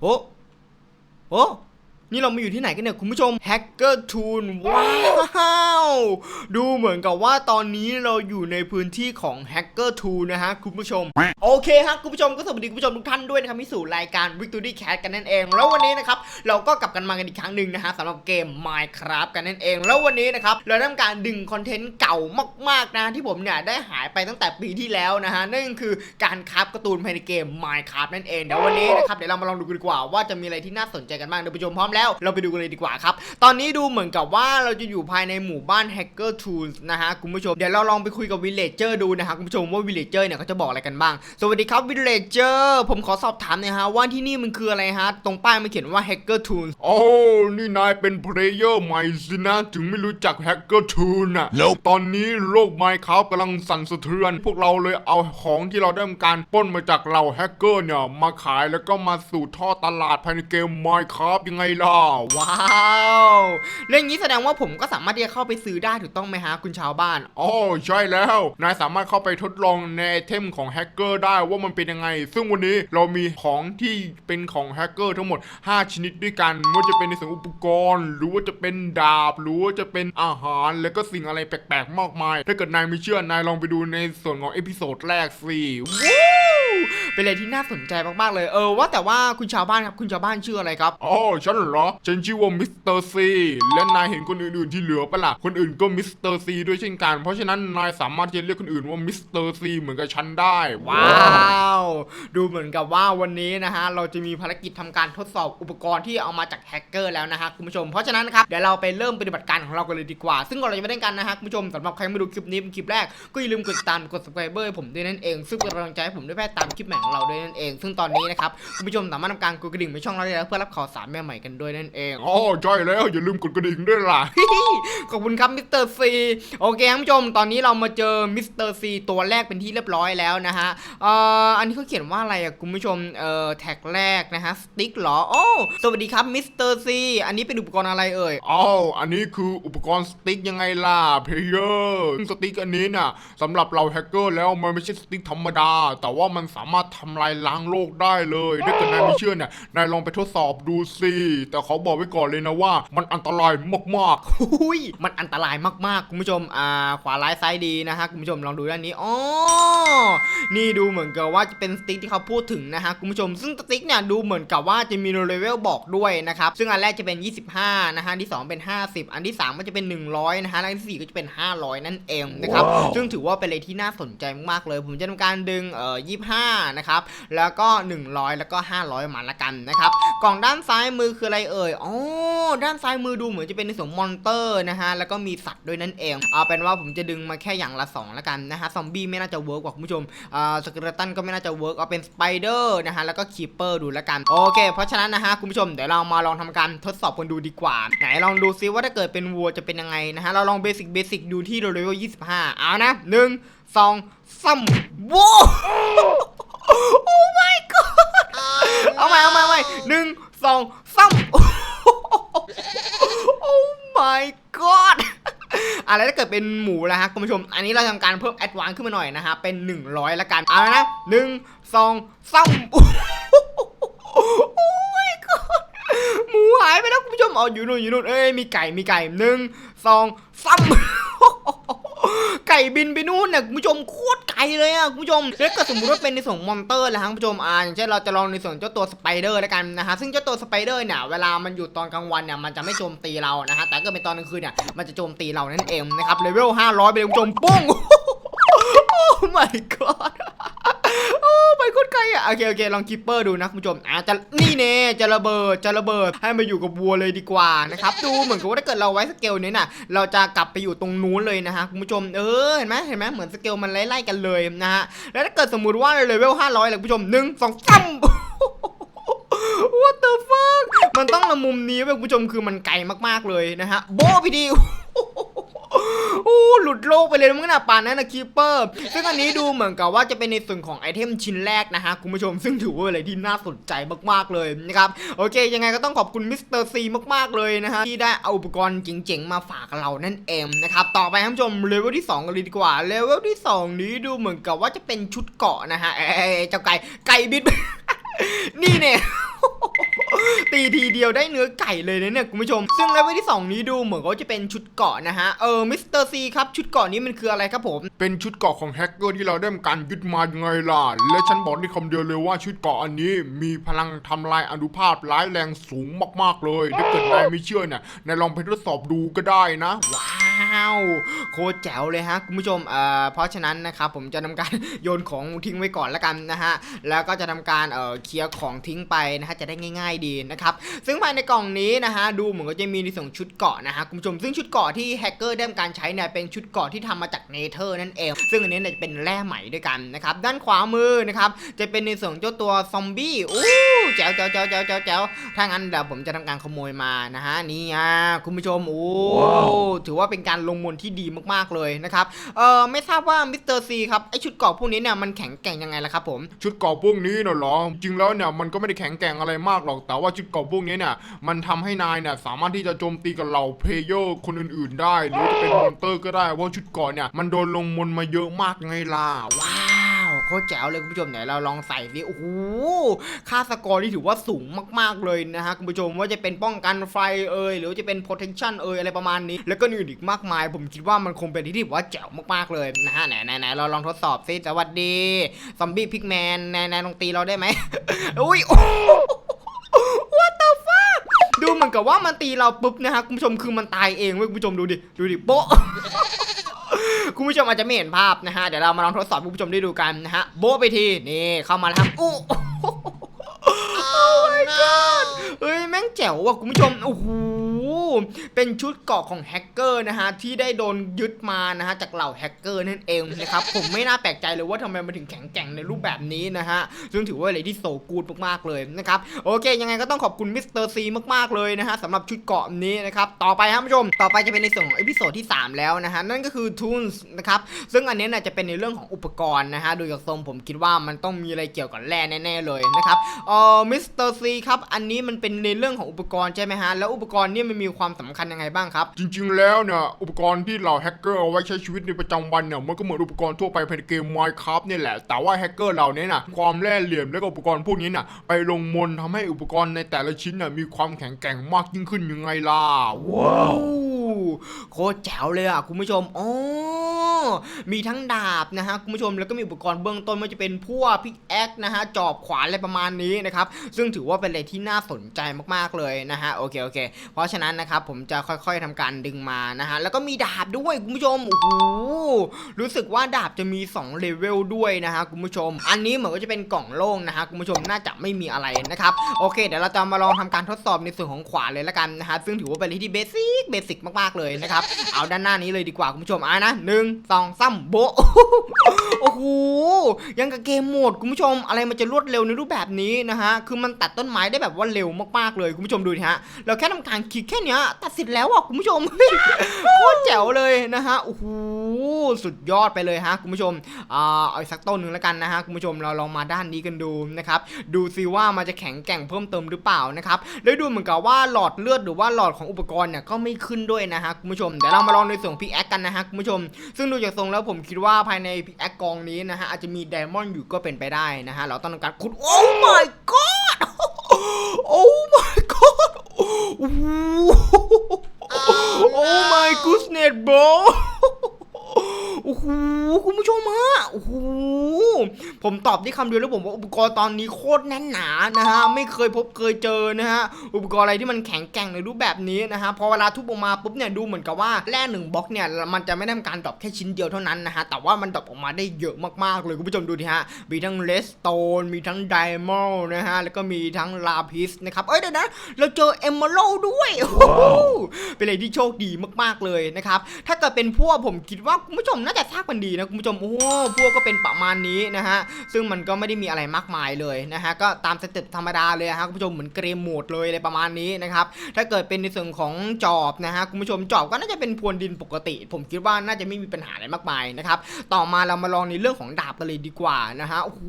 โอ้โอ้ นี่เรามาอยู่ที่ไหนกันเนี่ยคุณผู้ชม Hacker Tool ว้าว ดูเหมือนกับว่าตอนนี้เราอยู่ในพื้นที่ของ Hacker Tool นะฮะคุณผู้ชม โอเคฮะคุณผู้ชมก็สวัสดีคุณผู้ชมทุกท่านด้วยนะครับที่สู่รายการ Victory Cat กันนั่นเอง แล้ววันนี้นะครับเราก็กลับกันมากันอีกครั้งหนึ่งนะฮะสำหรับเกม Minecraft กันนั่นเอง แล้ววันนี้นะครับเราได้ทำการดึงคอนเทนต์เก่ามากๆนะที่ผมเนี่ยได้หายไปตั้งแต่ปีที่แล้วนะฮะนั่นคือการคราฟการ์ตูนภายในเกม Minecraft นั่นเองเดี๋ยววันนี้นะครับเดี๋ยวเรามาลองดูกันดีกว่าว่าจะมีอะไรที่น่าสนใจกันบ้างเดี๋ยวผู้ชมพร้อมแล้ว เราไปดูกันเลยดีกว่าครับ ตอนนี้ดูเหมือนกับว่าเราจะอยู่ภายในหมู่บ้าน Hacker Tools นะฮะคุณผู้ชม เดี๋ยวเราลองไปคุยกับ Villager ดูนะฮะคุณผู้ชมว่า Villager เนี่ยเขาจะบอกอะไรกันบ้าง สวัสดีครับ Villager ผมขอสอบถามหน่อยฮะว่าที่นี่มันคืออะไรฮะ ตรงป้ายมันเขียนว่า Hacker Tools โอ้นี่นายเป็นเพลเยอร์ใหม่สินะ ถึงไม่รู้จักแฮกเกอร์ทูนอะ Nope ตอนนี้โลกไมค์ครับกำลังสั่นสะเทือน พวกเราเลยเอาของที่เราได้ทำการปล้นมาจากเหล่าแฮกเกอร์เนี่ยมาขายแล้วก็มาสู่ท่อตลาดภายในเกมไมค์ครับยังไงล่ะว้าวเรื่องนี้แสดงว่าผมก็สามารถที่จะเข้าไปซื้อได้ถูกต้องไหมฮะคุณชาวบ้านอ๋อใช่แล้ว นายสามารถเข้าไปทดลองในไอเทมของแฮกเกอร์ได้ว่ามันเป็นยังไง ซึ่งวันนี้เรามีของที่เป็นของแฮกเกอร์ทั้งหมด 5 ชนิดด้วยกันไม่ว่าจะเป็นในส่วนอุปกรณ์ หรือว่าจะเป็นดาบ หรือว่าจะเป็นอาหาร แล้วก็สิ่งอะไรแปลกๆ มากมาย ถ้าเกิดนายไม่เชื่อนายลองไปดูในส่วนของเอพิโซดแรกสิวู้ เป็นอะไรที่น่าสนใจมากๆเลยเออว่าแต่ว่าคุณชาวบ้านครับคุณชาวบ้านชื่ออะไรครับอ๋อฉันเหรอฉันชื่อว่ามิสเตอร์ซีและนายเห็นคนอื่นๆที่เหลือปะล่ะคนอื่นก็มิสเตอร์ซีด้วยเช่นกัน เพราะฉะนั้นนายสามารถที่จะเรียกคนอื่นว่ามิสเตอร์ซีเหมือนกับฉันได้ว้าวดูเหมือนกับว่าวันนี้นะฮะเราจะมีภารกิจทำการทดสอบอุปกรณ์ที่เอามาจากแฮกเกอร์แล้วนะฮะคุณผู้ชมเพราะฉะนั้นนะครับเดี๋ยวเราไปเริ่มปฏิบัติการของเรากันเลยดีกว่า ซึ่งก่อนเราจะไปเล่นกันนะฮะคุณผู้ชมสำหรับใครไม่ดูคลิปนี้เป็นคลิปแรกก็อย่าลืมกดติดตามกด subscribe ให้ผมด้วยนั่นเองซึ่งเป็นกำลังใจให้ผมด้วยแพทย์ตามคลิปใหม่ของเราด้วยนั่นเอง ซึ่งตอนนี้นะครับคุณผู้ชมสามารถทำการกดกระดิ่งไปช่องเราได้แล้วเพื่อรับข่าวสารใหม่ๆกันด้วยนั่นเองอ๋อใช่แล้วอย่าลืมกดกระดิ่งด้วยล่ะ ขอบคุณครับมิสเตอร์ซีโอเคครับผู้ชมตอนนี้เรามาเจอมิสเตอร์ซีตัวแรกเป็นที่เรียบร้อยแล้วนะฮะเอ่ออันนี้เขาเขียนว่าอะไรอะคุณผู้ชมเอ่อแท็กแรกนะฮะสติ๊กเหรอโอ้สวัสดีครับมิสเตอร์ซีอันนี้เป็นอุปกรณ์อะไรเอ่ยอ้าวอันนี้คืออุปกรณ์สติ๊กยังไงล่ะเพลเยอร์ซึ่งสติ๊กอันนี้น่ะสำหรับเราแฮกเกอร์แล้วมันไม่ใช่สติ๊กธรรมดา แต่ว่ามันสามารถทำลายล้างโลกได้เลยถ้าเกิดนายไม่เชื่อเนี่ยนายลองไปทดสอบดูสิแต่เขาบอกไว้ก่อนเลยนะว่า มันอันตรายมากหุยมันอันตรายมากๆ คุณผู้ชมอ่าขวาร้ายซ้ายดีนะฮะคุณผู้ชมลองดูด้านนี้อ๋อนี่ดูเหมือนกับว่าจะเป็นสติ๊กที่เขาพูดถึงนะฮะคุณผู้ชม ซึ่งสติ๊กเนี่ยดูเหมือนกับว่าจะมีเลเวลบอกด้วยนะครับซึ่งอันแรกจะเป็น 25นะฮะอันที่ 2 เป็น 50 อันที่ 3 ก็จะเป็น 100นะฮะและอันที่4ก็จะเป็น 500 นั่นเองนะครับซึ่งถือว่าเป็นอะไรที่น่าสนใจมากๆเลย ผมจะทำการดึงเอ่อ25นะครับแล้วก็ 100 แล้วก็ 500 มาละกันนะครับกล่องด้านซ้ายมือคืออะไรเอ่ยอ๋อด้านซ้ายมือดูเหมือนจะเป็นในส่วนมอนเตอร์นะฮะแล้วก็มีสัตว์ด้วยนั่นเองเอาเป็นว่าผมจะดึงมาแค่อย่างละ 2ล้วกันนะฮะซอมบี้ไม่น่าจะเวิร์กกว่าคุณผู้ชมอ่าสกเลตันก็ไม่น่าจะเวิร์กเอาเป็นสไปเดอร์นะฮะแล้วก็คีเปอร์ดูล้วกันโอเค เพราะฉะนั้นนะฮะคุณผู้ชมเดี๋ยวเรามาลองทำการทดสอบกันดูดีกว่า ไหนลองดูซิว่าถ้าเกิดเป็นวัวจะเป็นยังไงนะฮะเราลองเบสิกเบสิกดูที่เลเวล25 เอานะหนึ่ สองสามว้าวโอ้ my god เอาใหม่เอาใหม่เอาใหม่หนึ่งสองสามโอ้ my god อะไรถ้าเกิดเป็นหมูแล้วฮะคุณผู้ชม อันนี้เราทำการเพิ่มแอดวานซ์ขึ้นมาหน่อยนะฮะ เป็น 100 ละกัน เอาละนะหนึ่งสองสามโอ้ my god หมูหายไปแล้วคุณผู้ชมเอาอยู่นู่นอยู่นู่นเอ้ยมีไก่มีไก่หนึ่งสองสาม ไก่บินไปนู่นเนี่ยคุณผู้ชมโคตรไกลเลยอะคุณผู้ชมแล้วก็สมมติว่าเป็นในส่วนของมอนเตอร์แล้วฮะคุณผู้ชมอ่าอย่างเช่นเราจะลองในส่วนเจ้าตัวสไปเดอร์แล้วกันนะฮะซึ่งเจ้าตัวสไปเดอร์เนี่ยเวลามันอยู่ตอนกลางวันเนี่ยมันจะไม่โจมตีเรานะฮะแต่ก็เป็นตอนกลางคืนเนี่ยมันจะโจมตีเรานั่นเองนะครับเลเวล500ไปเลยคุณผู้ชมปุ้งโอ้ my god ไปโคตรอะโอเคโอเคลองคิปเปอร์ดูนะคุณผู้ชมอะจะนี่เน่จะระเบิดจะระเบิดให้มาอยู่กับวัวเลยดีกว่านะครับดูเหมือนกับว่าถ้าเกิดเราไว้สเกลนี้น่ะ เราจะกลับไปอยู่ตรงนู้นเลยนะฮะคุณผู้ชมเออเห็นไหมเห็นไหมเหมือนสเกลมันไล่ๆกันเลยนะฮะแล้วถ้าเกิดสมมุติว่าเลเวล500เลยคุณผู้ชมหนึ่งสองสาม What the fuck มันต้องละมุมนี้เว้ยคุณผู้ชมคือมันไกลมากๆเลยนะฮะโบพี่ดี โอ้หลุดโลกไปเลยมึงน่ะป่านนั้นนะคีเปอร์ซึ่งอันนี้ดูเหมือนกับว่าจะเป็นในส่วนของไอเทมชิ้นแรกนะฮะคุณผู้ชมซึ่งถือว่าอะไรที่น่าสนใจมากๆเลยนะครับโอเค ยังไงก็ต้องขอบคุณมิสเตอร์ซีมากๆเลยนะฮะที่ได้เอาอุปกรณ์เจ๋งๆมาฝากเรานั่นเองนะครับต่อไปท่านผู้ชมเลเวลที่2กันเลยดีกว่าเลเวลที่ 2 นี้ดูเหมือนกับว่าจะเป็นชุดเกาะนะฮะเอ้เจ้าไก่ไก่บิน นี่เนี่ยตีทีเดียวได้เนื้อไก่เลยนะเนี่ยคุณผู้ชม ซึ่งเลเวลที่ 2 นี้ดูเหมือนว่าจะเป็นชุดเกราะนะฮะ เออมิสเตอร์ซีครับ ชุดเกราะนี้มันคืออะไรครับผม เป็นชุดเกราะของแฮกเกอร์ที่เราได้ทำการยึดมายังไงล่ะ และฉันบอกได้คำเดียวเลยว่าชุดเกราะอันนี้มีพลังทำลายอนุภาพร้ายแรงสูงมากๆเลย ถ้าเกิดนายไม่เชื่อเนี่ยนายลองไปทดสอบดูก็ได้นะ ว้าวโคตรแจ๋วเลยฮะคุณผู้ชมเอ่อเพราะฉะนั้นนะครับผมจะทำการโยนของทิ้งไว้ก่อนละกันนะฮะแล้วก็จะทำการเอ่อเคลียร์ของทิ้งไปนะฮะจะได้ง่าย ๆดีนะครับซึ่งภายในกล่องนี้นะฮะดูเหมือนก็จะมีในส่วนชุดเกราะนะฮะคุณผู้ชมซึ่งชุดเกราะที่แฮกเกอร์ได้ทำการใช้เนี่ยเป็นชุดเกราะที่ทำมาจากเนเธอร์นั่นเอง ซึ่งอันนี้เนี่ยจะเป็นแร่ใหม่ด้วยกันนะครับด้านขวามือนะครับจะเป็นในส่วนของเจ้าตัวซอมบี้อู้แจ๋วแจ๋วแจ๋วแจ๋วแจ๋วแจ๋วถ้างั้นเดี๋ยวผมจะทำการขโมยมานะฮะนี่อะคุณผู้ชมโอ้ถือว่าเป็นการลงมนที่ดีมากๆเลยนะครับเออไม่ทราบว่ามิสเตอร์ซีครับไอชุดเกราะพวกนี้เนี่ยมันแข็งแกร่งยังไงล่ะครับผมชุดเกราะพวกนี้น่ะเหรอจริงแล้วเนี่ยมันก็ไม่ได้แข็งแกร่งอะไรมากหรอก แต่ว่าชุดเกราะพวกนี้เนี่ยมันทำให้นายเนี่ยสามารถที่จะโจมตีกับเหล่าเพลเยอร์คนอื่นๆ ได้ หรือจะเป็นมอนเตอร์ก็ได้ว่าชุดเกราะเนี่ยมันโดนลงมนมาเยอะมากไงล่ะว้า วโคตรแจ๋วเลยคุณผู้ชมไหนเราลองใส่สิโอ้โหค่าสกอร์นี่ถือว่าสูงมากๆเลยนะฮะคุณผู้ชมว่าจะเป็นป้องกันไฟเอ่ยหรือจะเป็น protection เอ่ยอะไรประมาณนี้ แล้วก็อื่นอีกมากมาย ผมคิดว่ามันคงเป็นที่ที่ว่าแจ๋วมากๆเลยนะฮะไหนไหนไหนเราลองทดสอบสิสวัสดีซอมบี้พิกแมนนายนายลองตีเราได้ไหมอุ้ยโอ้ What the fuck ดูเหมือนกับว่ามันตีเราปุ๊บนะฮะคุณผู้ชมคือมันตายเองเว้ยคุณผู้ชมดูดิดูดิโป๊ะ คุณผู้ชมอาจจะไม่เห็นภาพนะฮะ เดี๋ยวเรามาลองทดสอบให้คุณผู้ชมได้ดูกันนะฮะ โบ๊ะไปที นี่เข้ามาแล้วครับอู้โอ้ my god เฮ้ย แจ๋วว่ะคุณผู้ชม โอ้โห เป็นชุดเกาะของแฮกเกอร์นะฮะ ที่ได้โดนยึดมานะฮะ จากเหล่าแฮกเกอร์นั่นเองนะครับ ผมไม่น่าแปลกใจเลยว่าทำไมมันถึงแข็งแกร่งในรูปแบบนี้นะฮะ ซึ่งถือว่าอะไรที่โซกูดมากๆเลยนะครับ โอเค ยังไงก็ต้องขอบคุณมิสเตอร์ซีมากๆเลยนะฮะสำหรับชุดเกาะนี้นะครับ ต่อไปครับคุณผู้ชม ต่อไปจะเป็นในส่วนของเอพิโซดที่ 3 แล้วนะฮะ นั่นก็คือ Toons นะครับ ซึ่งอันนี้น่ะจะเป็นในเรื่องของอุปกรณ์นะฮะ โดยจากทรงผมคิดว่ามันต้องมีอะไรเกี่ยวกับแร่แน่ๆเลยนะครับเออมิสเตอร์ซีครับ อันนี้มันเป็นในเรื่องของอุปกรณ์ใช่ไหมฮะ แล้วอุปกรณ์เนี่ยมันมีความสำคัญยังไงบ้างครับ จริง ๆ แล้วเนี่ยอุปกรณ์ที่เหล่าแฮกเกอร์เอาไว้ใช้ชีวิตในประจำวันเนี่ยมันก็เหมือนอุปกรณ์ทั่วไปภายในเกม Minecraft เนี่ยแหละ แต่ว่าแฮกเกอร์เหล่านี้น่ะความแร่เหลี่ยมและก็อุปกรณ์พวกนี้น่ะไปลงมนต์ทำให้อุปกรณ์ในแต่ละชิ้นน่ะมีความแข็งแกร่งมากยิ่งขึ้นยังไงล่ะว้าว โคตรแจ๋วเลยอะคุณผู้ชมอ๋อมีทั้งดาบนะฮะคุณผู้ชมแล้วก็มีอุปกรณ์เบื้องต้นไม่ว่าจะเป็นพวกพิกแอคนะฮะจอบขวานอะไรประมาณนี้นะครับซึ่งถือว่าเป็นอะไรที่น่าสนใจมากๆเลยนะฮะโอเคโอเค เพราะฉะนั้นนะครับผมจะค่อยๆทำการดึงมานะฮะแล้วก็มีดาบด้วยคุณผู้ชมโอ้โหรู้สึกว่าดาบจะมี2เลเวลด้วยนะฮะคุณผู้ชม อันนี้เหมือนว่าจะเป็นกล่องโล่งนะฮะคุณผู้ชมน่าจะไม่มีอะไรนะครับโอเคเดี๋ยวเราจะมาลองทำการทดสอบในส่วนของขวานเลยละกันนะฮะซึ่งถือว่าเป็นอะไรที่เบสิกเบสิกมากๆเลยนะครับ เอาด้านหน้านี้เลยดีกว่าคุณผู้ชมอะนะหนึ่งสองสามโบโอ้โหยังกับเกมโหมดคุณผู้ชมอะไรมันจะรวดเร็วในรูปแบบนี้นะฮะคือมันตัดต้นไม้ได้แบบว่าเร็วมากๆเลยคุณผู้ชมดูนะฮะเราแค่ทำการคลิกแค่เนี้ยตัดเสร็จแล้วอะคุณผู้ชมโคตรแจ๋วเลยนะฮะโอ้โห สุดยอดไปเลยฮะคุณผู้ชมอ่าเอาอีกสักต้นหนึ่งแล้วกันนะฮะคุณผู้ชมเราลองมาด้านนี้กันดูนะครับดูซิว่ามันจะแข็งแกร่งเพิ่มเติมหรือเปล่านะครับแล้วดูเหมือนกับว่าหลอดเลือดหรือว่าหลอดของอุปกรณ์เนี่ยก็ไม่ขึ้นด้วยนะฮะคุณผู้ชมเดี๋ยวเรามาลองในส่วนพิกแอคกันนะฮะคุณผู้ชม ซึ่งดูจากทรงแล้วผมคิดว่าภายในพิกแอคกองนี้นะฮะอาจจะมีไดมอนด์อยู่ก็เป็นไปได้นะฮะเราต้องการขุดโอ้ my god โอ้ my god โอ้ my goodness bro โอ้โหคุณผู้ชมฮะโอ้โห ผมตอบได้คำเดียวแล้วผมว่าอุปกรณ์ตอนนี้โคตรแน่นหนานะฮะไม่เคยพบเคยเจอนะฮะอุปกรณ์อะไรที่มันแข็งแกร่งในรูปแบบนี้นะฮะพอเวลาทุบออกมาปุ๊บเนี่ยดูเหมือนกับว่าแร่หนึ่งบล็อกเนี่ยมันจะไม่ได้ทำการดรอปแค่ชิ้นเดียวเท่านั้นนะฮะแต่ว่ามันดรอปออกมาได้เยอะมากๆเลยคุณผู้ชมดูดิฮะมีทั้งเลสโตนมีทั้งไดมอนด์นะฮะแล้วก็มีทั้งลาพิสนะครับเอ้ยเดี๋ยวนะเราเจอเอมเมอรัลด้วยโอ้โหเป็นอะไรที่โชคดีมากๆเลยนะครับถ้าเกิดเป็นพวกผมคิดว่าคุณผู้ชมน่าจะทราบกันดีนะคุณผู้ชมโอ้พวกก็เป็นประมาณนี้นะฮะ ซึ่งมันก็ไม่ได้มีอะไรมากมายเลยนะฮะ ก็ตามสเต็ปธรรมดาเลยฮะคุณผู้ชมเหมือนเกรมโหมดเลยอะไรประมาณนี้นะครับ ถ้าเกิดเป็นในส่วนของจอบนะฮะคุณผู้ชมจอบก็น่าจะเป็นพรวนดินปกติ ผมคิดว่าน่าจะไม่มีปัญหาอะไรมากมายนะครับ ต่อมาเรามาลองในเรื่องของดาบกันเลยดีกว่านะฮะ โอ้โห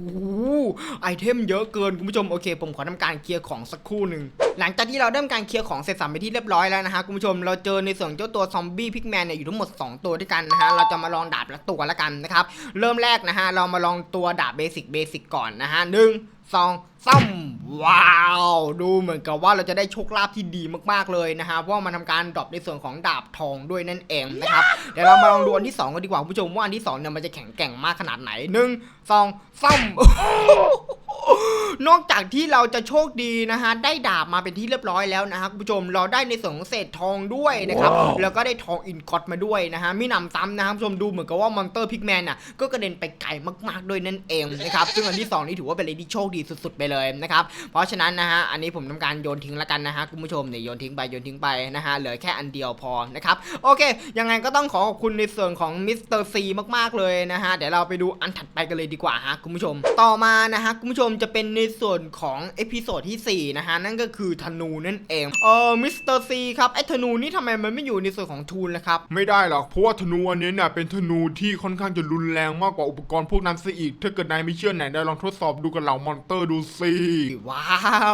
ไอเทมเยอะเกินคุณผู้ชมโอเค ผมขอทำการเคลียร์ของสักครู่หนึ่งหลังจากที่เราได้ทำการเคลียร์ของเสร็จสับไปที่เรียบร้อยแล้วนะฮะคุณผู้ชมเราเจอในส่วนเจ้าตัวซอมบี้พิกแมนเนี่ยอยู่ทั้งหมด 2 ตัวด้วยกันนะฮะเราจะมาลองดาบละตัวละกันนะครับเริ่มแรกนะฮะเรามาลองตัวดาบเบสิกเบสิกก่อนนะฮะหนึ่งสองสามว้าว ดูเหมือนกับว่าเราจะได้โชคลาภที่ดีมากๆเลยนะฮะเพราะว่ามันทำการดรอปในส่วนของดาบทองด้วยนั่นเองนะครับเดี๋ยวเรามาลองดูอันที่สองกันดีกว่าคุณผู้ชมว่าอันที่สองเนี่ยมันจะแข็งแกร่งมากขนาดไหนหนึ่งสองสามนอกจากที่เราจะโชคดีนะฮะได้ดาบมาเป็นที่เรียบร้อยแล้วนะฮะคุณผู้ชมเราได้ในส่วนของเศษทองด้วยนะครับแล้วก็ได้ทองอินกอตมาด้วยนะฮะมีหนำซ้ำนะครับคุณผู้ชมดูเหมือนกับว่ามอนเตอร์พิกแมนน่ะก็กระเด็นไปไกลมากๆด้วยนั่นเองนะครับ ซึ่งอันที่สองนี้ถือว่าเป็นอะไรที่โชคดีสุดๆไปเลยนะครับ เพราะฉะนั้นนะฮะอันนี้ผมทำการโยนทิ้งแล้วกันนะฮะคุณผู้ชมเนี่ยโยนทิ้งไปโยนทิ้งไปนะฮะเหลือแค่อันเดียวพอนะครับโอเค ยังไงก็ต้องขอขอบคุณในส่วนของมิสเตอร์ซีมากๆเลยนะฮะเดี๋ยวเราไปดูอันถัดไปกันเลยดีกว่าฮะคุณผู้ชม ต่อมานะฮะคุณผู้ชมจะเป็นในส่วนของเอพิโซดที่ 4 นะฮะ นั่นก็คือธนูนั่นเองเออมิสเตอร์ซีครับไอ้ธนูนี่ทำไมมันไม่อยู่ในส่วนของทูลล่ะครับ ไม่ได้หรอก เพราะว่าธนูอันนี้เนี่ยเป็นธนูที่ค่อนข้างจะรุนแรงมากกว่าอุปกรณ์พวกนั้นซะอีก ถ้าเกิดนายไม่เชื่อไหนได้ลองทดสอบดูกับเหล่ามอนเตอร์ดูสิว้า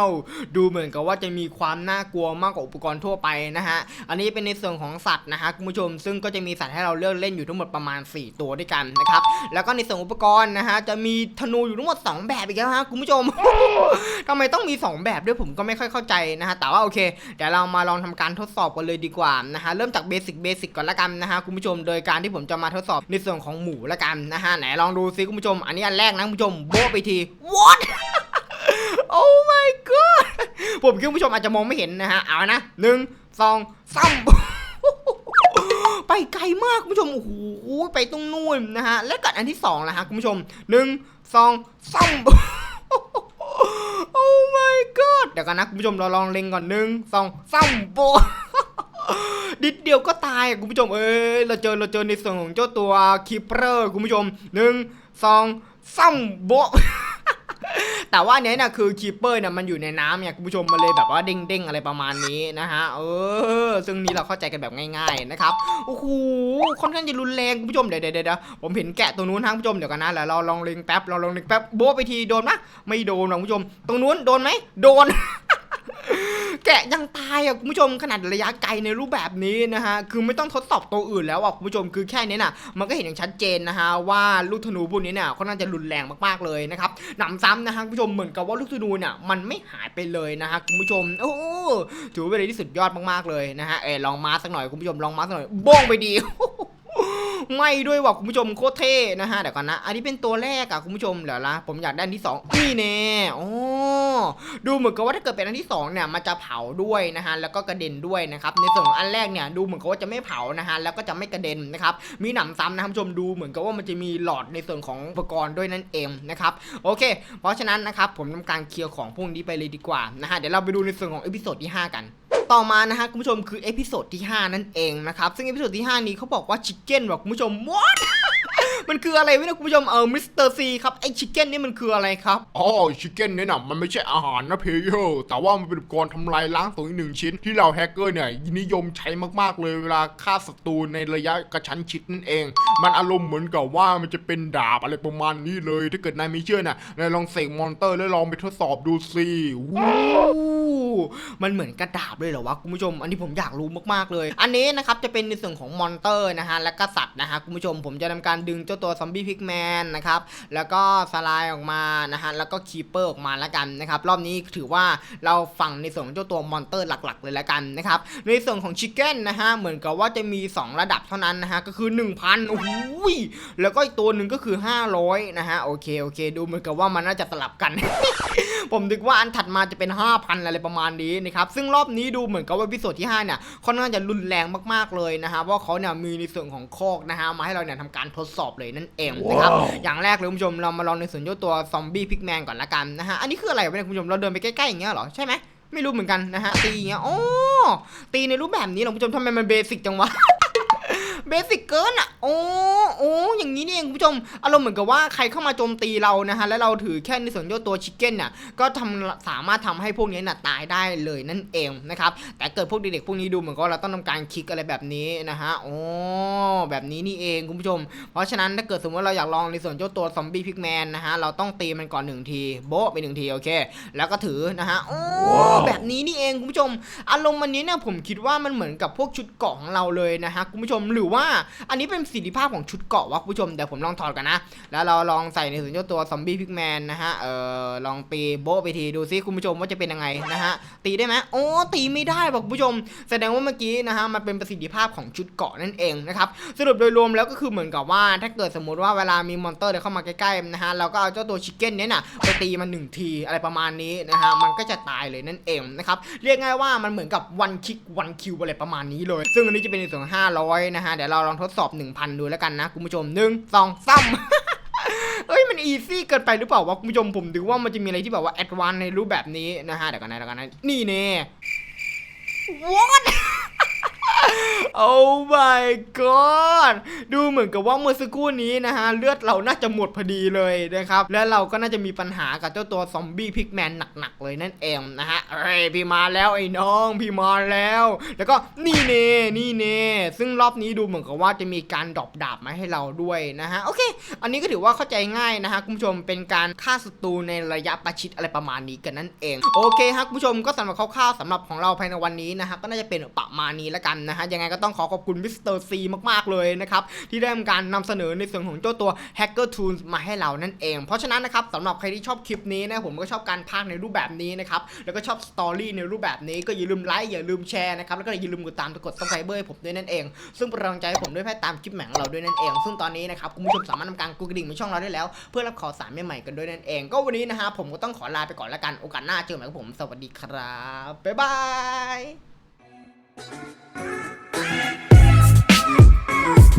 ว ดูเหมือนกับว่าจะมีความน่ากลัวมากกว่าอุปกรณ์ทั่วไปนะฮะอันนี้เป็นในส่วนของสัตว์นะฮะคุณผู้ชม ซึ่งก็จะมีสัตว์ให้เราเลือกเล่นอยู่ทั้งหมดประมาณ 4 ตัวด้วยกันนะครับแล้วก็ในส่วนอุปกรณ์นะฮะจะมีธนูอยู่ทั้งหมด 2 แบบอีกแล้วฮะคุณผู้ชมทำไมต้องมี 2 แบบด้วยผมก็ไม่ค่อยเข้าใจนะฮะแต่ว่าโอเคเดี๋ยวเรามาลองทำการทดสอบกันเลยดีกว่านะฮะเริ่มจากเบสิกเบสิกก่อนละกันนะฮะคุณผู้ชมโดยการที่ผมจะมาทดสอบในส่วนของหมูละกันนะฮะไหนลองดูซิคุณผู้ชม อันนี้อันแรกนะคุณผู้ชมโบ๊ะไปที what โอ้ my god ผมคิดว่าคุณผู้ชมอาจจะมองไม่เห็นนะฮะ เอานะหนึ่งสองสามไปไกลมากคุณผู้ชม โอ้โห ไปตรงนู่นนะฮะ และกัดอันที่สองละฮะคุณผู้ชมหนึ่งสองสามโอ้ my god เดี๋ยวกันนะคุณผู้ชมเราลองเล็งก่อนหนึ่งสองสามโบดิดเดียวก็ตายอะคุณผู้ชมเอ้ยเราเจอเราเจอในส่วนของเจ้าตัวคีเปอร์คุณผู้ชมหนึ่งสองสามโบ แต่ว่าเนี้ยน่ะคือคีเปอร์เนี่ยมันอยู่ในน้ำเนี่ยคุณผู้ชมมันเลยแบบว่าเด้งๆอะไรประมาณนี้นะฮะเออ ซึ่งนี้เราเข้าใจกันแบบง่ายๆนะครับโอ้โหค่อนข้างจะรุนแรงคุณผู้ชมเดี๋ยวเดี๋ยวเดี๋ยวผมเห็นแกะตรงนู้นทางผู้ชมเดี๋ยวกันนะแล้วเราลองเล็งแป๊บเราลองเล็งแป๊บโบ๊ะไปทีโดนไหมไม่โดนนะคุณผู้ชม ตรงนู้นโดนไหมโดน แกะยังตายอะคุณผู้ชมขนาดระยะไกลในรูปแบบนี้นะฮะคือไม่ต้องทดสอบตัวอื่นแล้วอะคุณผู้ชมคือแค่นี้น่ะ มันก็เห็นอย่างชัดเจนนะฮะว่าลูกธนูพวกนี้เนี่ยค่อนข้าจะรุนแรงมากๆเลยนะครับหนำซ้ำนะฮะคุณผู้ชมเหมือนกับว่าลูกธนูเนี่ยมันไม่หายไปเลยนะฮะคุณผู้ชมโอ้ถือว่าเป็นอะไรที่สุดยอดมากๆเลยนะฮะเออลองมาสักหน่อยคุณผู้ชมลองมาสักหน่อยบ้งไปดีไม่ด้วยว่ะคุณผู้ชมโคตรเท่นะฮะเดี๋ยวก่อนนะ อันนี้เป็นตัวแรกอะคุณผู้ชมเดี๋ยวละผมอยากได้อันที่สองนี่แน่โอ้ ดูเหมือนกับว่าถ้าเกิดเป็นอันที่สองเนี่ยมันจะเผาด้วยนะฮะแล้วก็กระเด็นด้วยนะครับในส่วนของอันแรกเนี่ยดูเหมือนกับว่าจะไม่เผานะฮะแล้วก็จะไม่กระเด็นนะครับมีหนำซ้ำนะคุณผู้ชมดูเหมือนกับว่ามันจะมีหลอดในส่วนของอุปกรณ์ด้วยนั่นเองนะครับโอเค เพราะฉะนั้นนะครับผมทำการเคลียร์ของพวกนี้ไปเลยดีกว่านะฮะเดี๋ยวเราไปดูในส่วนของเอพิโซดที่ห้ากันต่อมานะฮะคุณผู้ชมคือเอพิโซดที่ 5 นั่นเองนะครับซึ่งเอพิโซดที่ 5 นี้เขาบอกว่าชิคเก้นบอกคุณผู้ชม what มันคืออะไรวะนี่ยคุณผู้ชมเออมิสเตอร์ซีครับไอชิคเก้นนี่มันคืออะไรครับอ๋อชิคเก้นเนี่ยนะมันไม่ใช่อาหารนะเพเยอร์แต่ว่ามันเป็นอุปกรณ์ทำลายล้างตัวอีกหนึ่งชิ้น ที่เราแฮกเกอร์เนี่ยนิยมใช้มากๆเลยเวลาฆ่าศัตรูในระยะกระชั้นชิดนั่นเอง มันอารมณ์เหมือนกับว่ามันจะเป็นดาบอะไรประมาณนี้เลย ถ้าเกิดนายไม่เชื่อน่ะนายลองเสกมอนเตอร์แล้วลองไปทดสอบดูสิวู้ มันเหมือนกระดาบเลยเหรอวะคุณผู้ชม อันนี้ผมอยากรู้มากๆเลย อันนี้นะครับจะเป็นในส่วนของมอนเตอร์นะฮะและก็สัตว์นะฮะคุณผู้ชมผมจะทำการดึงเจ้าตัวซอมบี้พิกแมนนะครับแล้วก็สไลด์ออกมานะฮะแล้วก็คีเปอร์ออกมาแล้วกันนะครับรอบนี้ถือว่าเราฝั่งในส่วนของเจ้าตัวมอนเตอร์หลักๆ เลยแล้วกันนะครับในส่วนของชิคเก้นนะฮะเหมือนกับว่าจะมี 2 ระดับเท่านั้นนะฮะก็คือ 1,000โอ้โหยแล้วก็อีกตัวหนึ่งก็คือ 500นะฮะโอเคโอเค ดูเหมือนกับว่ามันน่าจะสลับกัน ผมนึกว่าอันถัดมาจะเป็น 5,000อะไรประมาณนี้นะครับซึ่งรอบนี้ดูเหมือนกับว่าพิโซดที่5เนี่ยค่อนข้างจะรุนแรงมากๆเลยนะฮะเพราะเขาเนี่ยมีในส่วนของโคอกนะฮะมาให้เราเนี่ยทำการทดสอบเลยนั่นเองนะครับอย่างแรกเลยคุณผู้ชมเรามาลองในส่วนเจ้าตัวซอมบี้พิกแมนก่อนละกันนะฮะอันนี้คืออะไรวะเนี่ยคุณผู้ชมเราเดินไปใกล้ๆอย่างเงี้ยเหรอใช่ไหมไม่รู้เหมือนกันนะฮะตีอย่างเงี้ยโอ้ตีในรูปแบบนี้เหรอคุณผู้ชมทำไมมันเบสิกจังวะ เบสิกเกินอะ โอ้โอ้อย่างนี้นี่เองคุณผู้ชม อารมณ์เหมือนกับว่าใครเข้ามาโจมตีเรานะฮะ แล้วเราถือแค่ในส่วนเจ้าตัวชิคเก้นน่ะ ก็ทำสามารถทำให้พวกนี้น่ะตายได้เลยนั่นเองนะครับ แต่เกิดพวกเด็กๆพวกนี้ดูเหมือนกับเราต้องทำการคลิกอะไรแบบนี้นะฮะ โอ้ แบบนี้นี่เองคุณผู้ชม เพราะฉะนั้นถ้าเกิดสมมติว่าเราอยากลองในส่วนเจ้าตัวซอมบี้พิกแมนนะฮะ เราต้องตีมันก่อนหนึ่งที โบ๊ะไปหนึ่งทีโอเค แล้วก็ถือนะฮะ โอ้ แบบนี้นี่เองคุณผู้ชม อารมณ์วันนี้เนี่ยผมคิดว่ามันเหมือนกับพวกชุดเกาะของเราเลยนะฮะคุณผู้ชมหรือว่าว่าอันนี้เป็นประสิทธิภาพของชุดเกาะวะคุณผู้ชมเดี๋ยวผมลองถอดกันนะ แล้วเราลองใส่ในส่วนเจ้าตัวซอมบี้พิกแมนนะฮะเออลองปีโบไปทีดูซิคุณผู้ชมว่าจะเป็นยังไงนะฮะตีได้ไหมโอ้ตีไม่ได้บอกคุณผู้ชม แสดงว่าเมื่อกี้นะฮะมันเป็นประสิทธิภาพของชุดเกาะนั่นเองนะครับสรุปโดยรวมแล้วก็คือเหมือนกับว่า ถ้าเกิดสมมติว่าเวลามีมอนเตอร์เดินเข้ามาใกล้ๆนะฮะเราก็เอาเจ้าตัวชิคเก้นเนี้ยน่ะไปตีมันหนึ่งทีอะไรประมาณนี้นะฮะมันก็จะตายเลยนั่นเองนะครับเรียกง่ายว่ามันเหมือนกับวันคิกวันคิวอะไรประมาณนี้เลย ซึ่งอันนี้จะเป็นในส่วน500นะฮะเดี๋ยวเราลองทดสอบ 1,000 ดูแล้วกันนะคุณผู้ชมหนึ่งสองสามเอ้ยมันอีซี่เกินไปหรือเปล่าวะคุณผู้ชมผมดูว่ามันจะมีอะไรที่แบบว่าแอดวานในรูปแบบนี้นะฮะเดี๋ยวกันนะเดี๋ยวกันนะนี่เน่ what oh my god ดูเหมือนกับว่าเมื่อสักครู่นี้นะฮะ เลือดเราน่าจะหมดพอดีเลยนะครับ และเราก็น่าจะมีปัญหากับเจ้าตัวซอมบี้พิกแมนหนักๆเลยนั่นเองนะฮะเอ้ยพี่มาแล้วไอ้น้อง พี่มาแล้ว แล้วก็นี่เน่นี่เน่ซึ่งรอบนี้ดูเหมือนกับว่าจะมีการดรอปดาบมาให้เราด้วยนะฮะ โอเค อันนี้ก็ถือว่าเข้าใจง่ายนะฮะคุณผู้ชมเป็นการฆ่าศัตรูในระยะประชิดอะไรประมาณนี้กันนั่นเอง โอเคฮะคุณผู้ชมก็สำหรับคร่าวๆสำหรับของเราภายในวันนี้นะฮะก็น่าจะเป็นประมาณนี้ล้วกันนะฮะยังไงก็ต้องขอขอบคุณมิสเตอร์ซีมากๆเลยนะครับที่ได้ทำการนำเสนอในส่วนของเจ้าตัว Hacker Tools มาให้เรานั่นเอง เพราะฉะนั้นนะครับสำหรับใครที่ชอบคลิปนี้นะผมก็ชอบการพากในรูปแบบนี้นะครับแล้วก็ชอบสตอรี่ในรูปแบบนี้ก็อย่าลืมไลค์อย่าลืมแชร์นะครับแล้วก็อย่าลืมกดตามกดซับสไครเบอร์ให้ผมด้วยนั่นเอง ซึ่งเป็นกำลังใจให้ผมด้วยแพทย์ตามคลิปแหม่งเราด้วยนั่นเอง ซึ่งตอนนี้นะครับคุณผู้ชมสามารถทำการกดกระดิ่งในช่องเราได้แล้ว เพื่อรับข่าวสารใหม่ๆกันด้วยนั่นเอง ก็วันนี้นะฮะผมก็ต้องขอลาไปก่อนแล้วกันโอกาสหน้าเจอกันใหม่กับผมสวัสดีครับบ๊ายบาย Thank you.